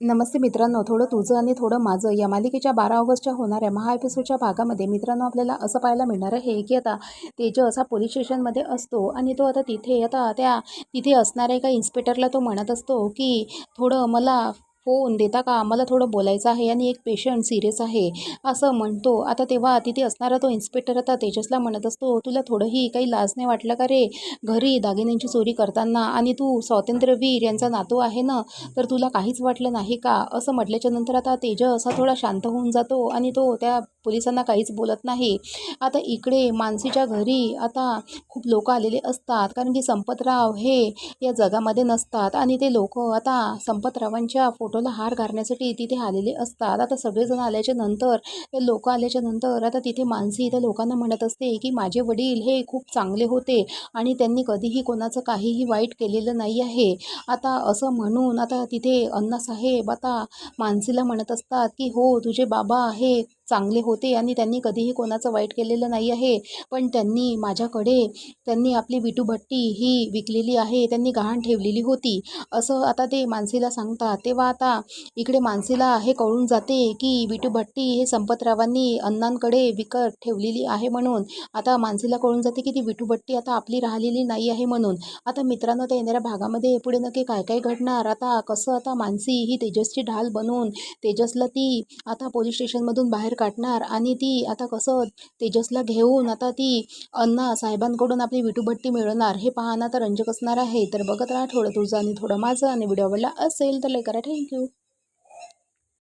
नमस्ते मित्रांनो थोडं तुझं आणि थोडं माझं या मालिकेच्या बारा ऑगस्टच्या होणाऱ्या महा एपिसोडच्या भागामध्ये मित्रांनो आपल्याला असं पाहायला मिळणार आहे की आता तेज असा पोलीस स्टेशनमध्ये असतो आणि तो आता तिथे आता त्या तिथे असणाऱ्या एका इन्स्पेक्टरला तो म्हणत असतो की थोडं मला फोन देता का? आम्हाला थोडं बोलायचं आहे आणि एक पेशंट सिरियस आहे असं म्हणतो. आता तेव्हा तिथे असणारा तो इन्स्पेक्टर आता तेजसला म्हणत असतो तुला थोडंही काही लाज नाही वाटलं का रे? घरी दागिन्यांची चोरी करताना आणि तू स्वातंत्र्यवीर यांचा नातू आहे ना तर तुला काहीच वाटलं नाही का? असं म्हटल्याच्या नंतर आता तेजस असा थोडा शांत होऊन जातो आणि तो त्या पोलिसांना काहीच बोलत नाही. आता इकडे मानसीच्या घरी आता खूप लोक आलेले असतात. कारण की संपतराव हे या जगामध्ये नसतात आणि ते लोक आता संपतरावांच्या फोटोला हार घालण्यासाठी तिथे आलेले असतात. आता सगळेजण आल्याच्यानंतर ते लोक आल्याच्यानंतर आता तिथे मानसी त्या लोकांना म्हणत असते की माझे वडील हे खूप चांगले होते आणि त्यांनी कधीही कोणाचं काहीही वाईट केलेलं नाही आहे. आता असं म्हणून आता तिथे अण्णासाहेब आता मानसीला म्हणत असतात की हो तुझे बाबा हे चांगले होते आणि त्यांनी कधीही कोणाचं वाईट केलेलं नाही आहे. पण त्यांनी माझ्याकडे त्यांनी आपली विटू भट्टी ही विकलेली आहे त्यांनी गहाण ठेवलेली होती. असं आता ते मानसीला सांगतात. तेव्हा आता इकडे मानसीला हे कळून जाते की विटू भट्टी हे संपतरावांनी अण्णांकडे विकत ठेवलेली आहे म्हणून. आता मानसीला कळून जाते की ती विटू भट्टी आता आपली राहिलेली नाही आहे म्हणून. आता मित्रांनो त्या येणाऱ्या भागामध्ये पुढे नक्की काय काय घडणार? आता कसं आता मानसी ही तेजसची ढाल बनवून तेजसला ती आता पोलीस स्टेशनमधून बाहेर काढणार आणि ती आता कसं तेजसला घेऊन आता ती अण्णा साहेबांकडून आपली विटूभट्टी मिळवणार हे पाहणं तर रंजक असणार आहे. तर बघत राहा थोडं तुझं आणि थोडं माझं आणि व्हिडिओ आवडला असेल तर लय करा. थँक्यू